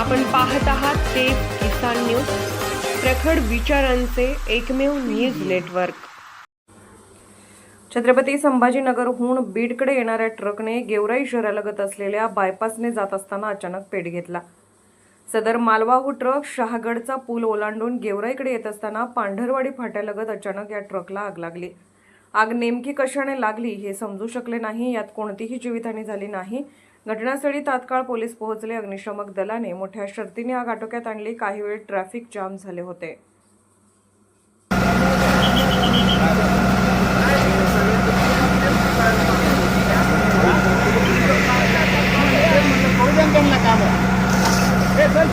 आपण पाहत आहात ते किसान न्यूज प्रखड विचारांचे एकमेव न्यूज नेटवर्क. छत्रपती संभाजीनगरहून बीडकडे येणाऱ्या ट्रकने गेवराई शहरालगत असलेल्या बायपासने जात असताना अचानक पेट घेतला. सदर मालवाहू ट्रक शहागडचा पूल ओलांडून गेवराईकडे येत असताना पांढरवाडी फाट्यालगत अचानक या ट्रकला आग लागली. आग नेमकी कशाने लागली हे समजू शकले नाही यात कोणतीही जीवितहानी झाली नाही. घटनास्थळी तात्काळ पोलीस पोहोचले. अग्निशमक दलाने मोठ्या शर्तीने आग आटोक्यात आणली. काही वेळ ट्रॅफिक जाम झाले होते.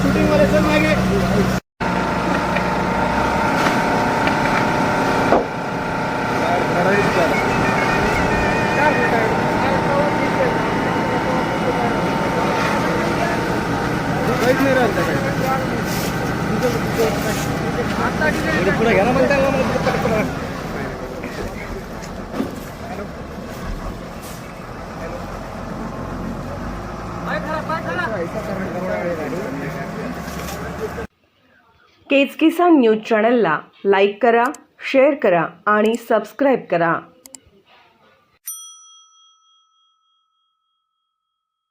शूटिंग वाले सर मागे. पुढे घ्या ना मग त्याला मग पटकन. केज न्यूज चॅनलला लाईक करा शेअर करा आणि सबस्क्राईब करा